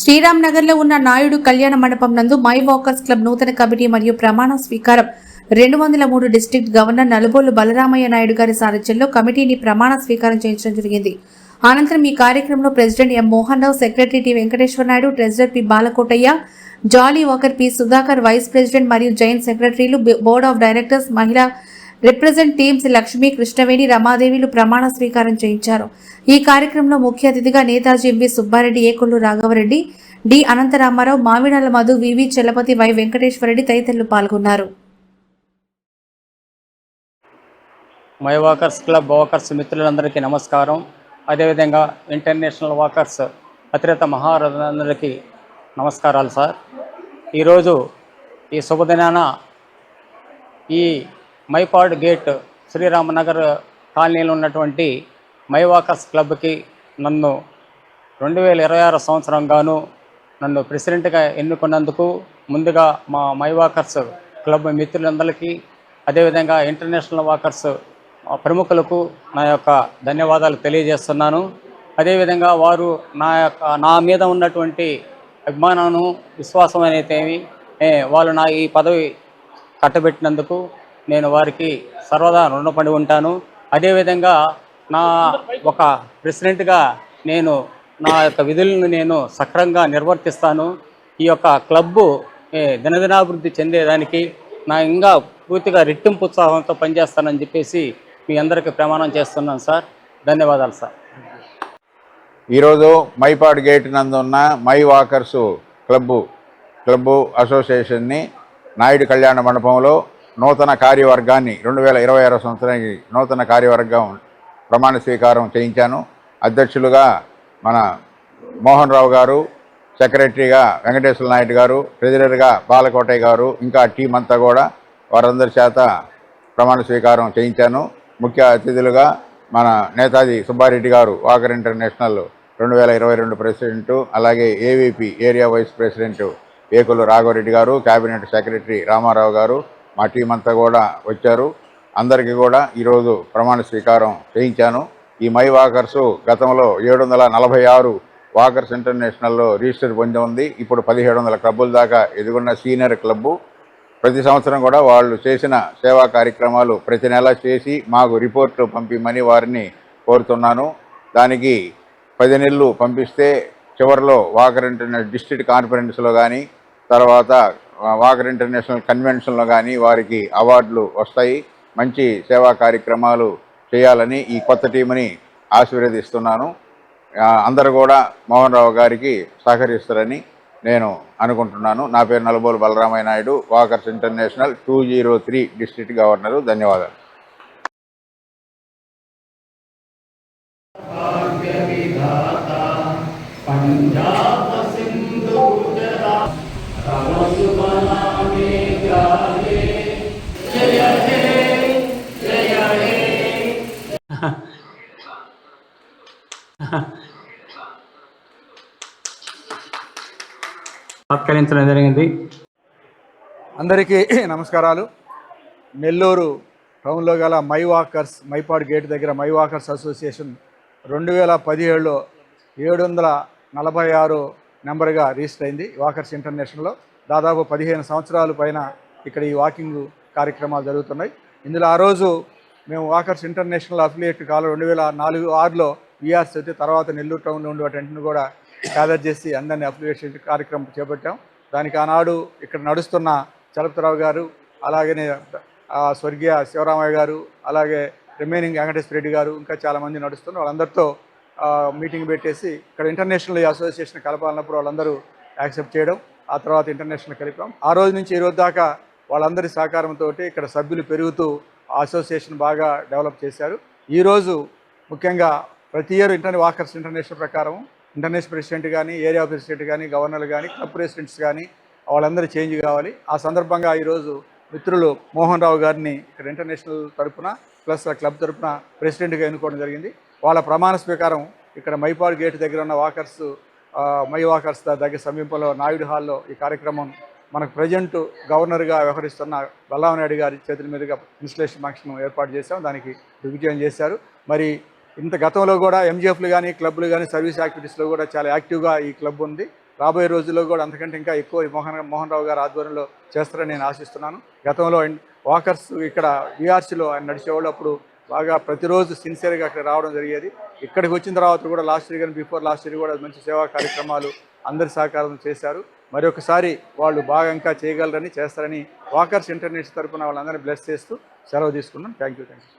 శ్రీరామ్ నగర్లో ఉన్న నాయుడు కళ్యాణ మండపం నందు మై వాకర్స్ క్లబ్ నూతన కమిటీ మరియు ప్రమాణ స్వీకారం. రెండు వందల మూడు డిస్ట్రిక్ట్ గవర్నర్ నలుబోలు బలరామయ్య నాయుడు గారి సారథ్యంలో కమిటీని ప్రమాణ స్వీకారం చేయించడం జరిగింది. అనంతరం ఈ కార్యక్రమంలో president M Mohan Rao secretary T Venkateswara Naidu treasurer P Balakotaiah jolly walker P Sudhakar vice president మరియు జైన్ సెక్రటరీలు బోర్డ్ ఆఫ్ డైరెక్టర్స్ మహిళా రిప్రజెంట్ టీమ్స్ లక్ష్మీ కృష్ణవేణి రమాదేవిలు ప్రమాణ స్వీకారం చేయించారు. ఈ కార్యక్రమంలో ముఖ్య అతిథిగా Netaji MV Subbareddy Ekollu Raghavareddy D Anantharamarao Mamidala Madhu VV Chalapathi Y Venkateswarareddy తదితరులు పాల్గొన్నారు. మై వాకర్స్ క్లబ్ వాకర్స్ మిత్రులందరికీ నమస్కారం. అదేవిధంగా ఇంటర్నేషనల్ వాకర్స్ అతిరత మహారథులందరికీ నమస్కారాలు సార్. ఈరోజు ఈ శుభదినాన ఈ మైపాడ్ గేట్ శ్రీరామనగర్ కాలనీలో ఉన్నటువంటి మై వాకర్స్ క్లబ్కి నన్ను రెండు వేల ఇరవై ఆరు సంవత్సరం గాను నన్ను ప్రెసిడెంట్గా ఎన్నుకున్నందుకు ముందుగా మా మై వాకర్స్ క్లబ్ మిత్రులందరికీ అదేవిధంగా ఇంటర్నేషనల్ వాకర్స్ ప్రముఖులకు నా యొక్క ధన్యవాదాలు తెలియజేస్తున్నాను. అదేవిధంగా వారు నా యొక్క నా మీద ఉన్నటువంటి అభిమానాను విశ్వాసం అనేది వాళ్ళు నా ఈ పదవి కట్టబెట్టినందుకు నేను వారికి సర్వదా రుణపడి ఉంటాను. అదేవిధంగా నా ఒక ప్రెసిడెంట్గా నేను నా యొక్క విధులను నేను సక్రంగా నిర్వర్తిస్తాను. ఈ యొక్క క్లబ్బు దినదినాభివృద్ధి చెందేదానికి నా ఇంకా పూర్తిగా రెట్టింపు ఉత్సాహంతో పనిచేస్తానని చెప్పేసి మీ అందరికీ ప్రమాణం చేస్తున్నాను సార్. ధన్యవాదాలు సార్. ఈరోజు మైపాడ్ గేట్ నందున్న మై వాకర్స్ క్లబ్బు క్లబ్బు అసోసియేషన్ని నాయుడు కళ్యాణ మండపంలో నూతన కార్యవర్గాన్ని రెండు వేల ఇరవై ఆరో సంవత్సరానికి నూతన కార్యవర్గం ప్రమాణ స్వీకారం చేయించాను. అధ్యక్షులుగా మన మోహన్ రావు గారు సెక్రటరీగా వెంకటేశ్వర నాయుడు గారు ట్రెజరర్గా బాలకోటయ్య గారు ఇంకా టీం అంతా కూడా వారందరి చేత ప్రమాణ స్వీకారం చేయించాను. ముఖ్య అతిథులుగా మన నేతాజీ సుబ్బారెడ్డి గారు వాకర్ ఇంటర్నేషనల్ రెండు వేల ఇరవై రెండు ప్రెసిడెంటు అలాగే AVP area vice president Ekulu Raghavareddy గారు కేబినెట్ సెక్రటరీ రామారావు గారు మా టీం అంతా కూడా వచ్చారు. అందరికీ కూడా ఈరోజు ప్రమాణ స్వీకారం చేయించాను. ఈ మై వాకర్స్ గతంలో ఏడు వందల నలభై ఆరు వాకర్స్ ఇంటర్నేషనల్లో రిజిస్టర్ పొంది ఉంది. ఇప్పుడు పదిహేడు వందల క్లబ్బుల దాకా ఎదుగున్న సీనియర్ క్లబ్బు. ప్రతి సంవత్సరం కూడా వాళ్ళు చేసిన సేవా కార్యక్రమాలు ప్రతి నెల చేసి మాకు రిపోర్ట్లు పంపిమని వారిని కోరుతున్నాను. దానికి పది నెలలు పంపిస్తే చివరిలో వాకర్ ఇంటర్నేషనల్ డిస్ట్రిక్ట్ కాన్ఫరెన్స్లో కానీ తర్వాత వాగర్ వాకర్ ఇంటర్నేషనల్ కన్వెన్షన్లో కానీ వారికి అవార్డులు వస్తాయి. మంచి సేవా కార్యక్రమాలు చేయాలని ఈ కొత్త టీంని ఆశీర్వదిస్తున్నాను. అందరు అందరూ కూడా మోహన్ రావు గారికి సహకరిస్తారని నేను అనుకుంటున్నాను. నా పేరు Nalubolu Balaramaiah Naidu walkers international two zero three district governor. ధన్యవాదాలు. సత్కరించడం జరిగింది. అందరికీ నమస్కారాలు. నెల్లూరు టౌన్లో గల మై వాకర్స్ మైపాడ్ గేట్ దగ్గర మై వాకర్స్ అసోసియేషన్ రెండు వేల పదిహేడులో ఏడు వందల నలభై ఆరు నెంబర్గా రిజిస్టర్ అయింది వాకర్స్ ఇంటర్నేషనల్లో. దాదాపు పదిహేను సంవత్సరాల పైన ఇక్కడ ఈ వాకింగ్ కార్యక్రమాలు జరుగుతున్నాయి. ఇందులో ఆ రోజు మేము వాకర్స్ ఇంటర్నేషనల్ అఫిలియేట్ కాల రెండు వేల నాలుగు ఆరులో విఆర్స్ అయితే తర్వాత నెల్లూరు టౌన్లో ఉండే టెంట్ను కూడా గ్యాదర్ చేసి అందరినీ అఫిలియేషన్ కార్యక్రమం చేపట్టాం. దానికి ఆనాడు ఇక్కడ నడుస్తున్న చలపతిరావు గారు అలాగనే స్వర్గీయ శివరామయ్య గారు అలాగే రిమైనింగ్ వెంకటేశ్వర రెడ్డి గారు ఇంకా చాలామంది నడుస్తున్నారు. వాళ్ళందరితో మీటింగ్ పెట్టేసి ఇక్కడ ఇంటర్నేషనల్ అసోసియేషన్ కలపాలన్నప్పుడు వాళ్ళందరూ యాక్సెప్ట్ చేయడం ఆ తర్వాత ఇంటర్నేషనల్ కలిపాం. ఆ రోజు నుంచి ఈ రోజు దాకా వాళ్ళందరి సహకారంతో ఇక్కడ సభ్యులు పెరుగుతూ అసోసియేషన్ బాగా డెవలప్ చేశారు. ఈరోజు ముఖ్యంగా ప్రతి ఇయర్ ఇంటర్ వాకర్స్ ఇంటర్నేషనల్ ప్రకారం ఇంటర్నేషనల్ ప్రెసిడెంట్ కానీ ఏరియా ప్రెసిడెంట్ కానీ గవర్నర్ కానీ క్లబ్ ప్రెసిడెంట్స్ కానీ వాళ్ళందరూ చేంజ్ కావాలి. ఆ సందర్భంగా ఈరోజు మిత్రులు మోహన్ రావు గారిని ఇక్కడ ఇంటర్నేషనల్ తరఫున ప్లస్ క్లబ్ తరపున ప్రెసిడెంట్గా ఎన్నుకోవడం జరిగింది. వాళ్ళ ప్రమాణ స్వీకారం ఇక్కడ మైపాడు గేట్ దగ్గర ఉన్న వాకర్స్ మై వాకర్స్ దగ్గర సమీపంలో నాయుడు హాల్లో ఈ కార్యక్రమం మనకు ప్రజెంట్ గవర్నర్గా వ్యవహరిస్తున్న బల్లామనాయుడు గారి చేతుల మీదుగా ఇన్స్టలేషన్ ఫంక్షన్ ఏర్పాటు చేశాం. దానికి దిగ్విజయం చేశారు. మరి ఇంత గతంలో కూడా ఎంజిఎఫ్లు కానీ క్లబ్లు కానీ సర్వీస్ యాక్టివిటీస్లో కూడా చాలా యాక్టివ్గా ఈ క్లబ్ ఉంది. రాబోయే రోజుల్లో కూడా అంతకంటే ఇంకా ఎక్కువ మోహన్ మోహన్ రావు గారు ఆధ్వర్యంలో చేస్తారని నేను ఆశిస్తున్నాను. గతంలో వాకర్స్ ఇక్కడ బీఆర్సీలో ఆయన నడిచేవాళ్ళు అప్పుడు బాగా ప్రతిరోజు సిన్సియర్గా అక్కడ రావడం జరిగేది. ఇక్కడికి వచ్చిన తర్వాత కూడా లాస్ట్ ఇయర్ కానీ బిఫోర్ లాస్ట్ ఇయర్ కూడా మంచి సేవా కార్యక్రమాలు అందరి సహకారం చేశారు. మరొకసారి వాళ్ళు బాగా ఇంకా చేయగలరని చేస్తారని వాకర్స్ ఇంటర్నెట్ తరపున వాళ్ళందరినీ బ్లెస్ చేస్తూ సెలవు తీసుకున్నాం. Thank you thank you.